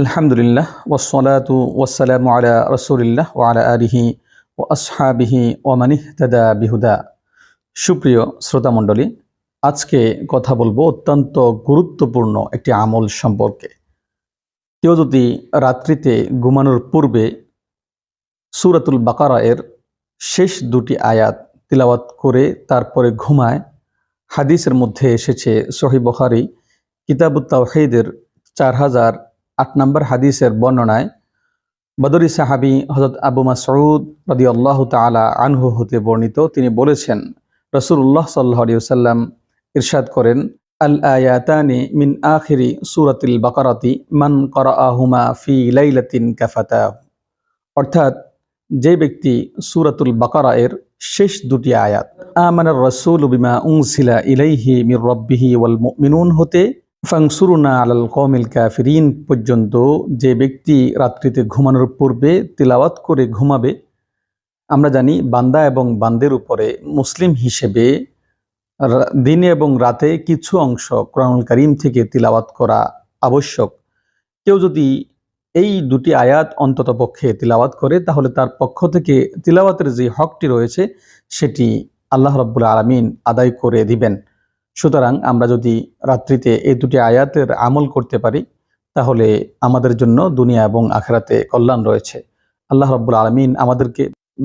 আলহামদুলিল্লাহ ওসলাতু ওসালাম আলা রসুলিল্লাহ ওয়ালা আলিহি ও আসহাবিহি ওমানিহ দাদা বিহুদা। সুপ্রিয় শ্রোতামণ্ডলী আজকে কথা বলব অত্যন্ত গুরুত্বপূর্ণ একটি আমল সম্পর্কে। কেউ যদি রাত্রিতে ঘুমানোর পূর্বে সুরাতুল বাকারা এর শেষ দুটি আয়াত তিলাওয়াত করে তারপরে ঘুমায়, হাদিসের মধ্যে এসেছে সহি বখারি, কিতাবুত তাওহিদের চার হাজার আট নম্বর হাদিসের বর্ণনায় বদরি সাহাবি হজরত আবু মাসউদ রদি আল্লাহ তালা আনহু হতে বর্ণিত। তিনি বলেছেন রসুল্লাহ সাল্লাহ ইরশাদ করেন, আল আয়াতানি মিন আখিরি সুরাতিল বাকারাতি মান করাহুমা ফি লাইলাতিন কাফাতা অর্থাৎ, যে ব্যক্তি সুরাতুল বাকারা এর শেষ দুটি আয়াত, আমানার রসুল বিমা উংসিলা ইলাইহি মির রব্বিহি ওয়াল মিনুন হতে ফাংসুরুনা আলাল কমিল কাফিরিন পর্যন্ত যে ব্যক্তি রাত্রিতে ঘুমানোর পূর্বে তিলাওয়াত করে ঘুমাবে, আমরা জানি বান্দা এবং বান্দের উপরে মুসলিম হিসেবে দিনে এবং রাতে কিছু অংশ কোরআনুল করিম থেকে তিলাওয়াত করা আবশ্যক। কেউ যদি এই দুটি আয়াত অন্তত পক্ষে তিলাওয়াত করে, তাহলে তার পক্ষ থেকে তিলাওয়াতের যে হকটি রয়েছে, সেটি আল্লাহ রব্বুল আলমিন আদায় করে দিবেন। সুতরাং আমরা যদি রাত্রিতে এই দুটি আয়াতের আমল করতে পারি, তাহলে আমাদের জন্য দুনিয়া এবং আখেরাতে কল্যাণ রয়েছে। আল্লাহ রব্বুল আলমিন আমাদেরকে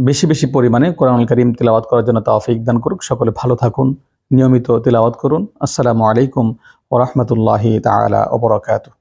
বেশি বেশি পরিমাণে কোরআনুল করিম তিলাওয়াত করার জন্য তাওফিক দান করুক। সকলে ভালো থাকুন, নিয়মিত তিলাওয়াত করুন। আসসালামু আলাইকুম ওরহমতুল্লাহি তালা ওবরাকাতু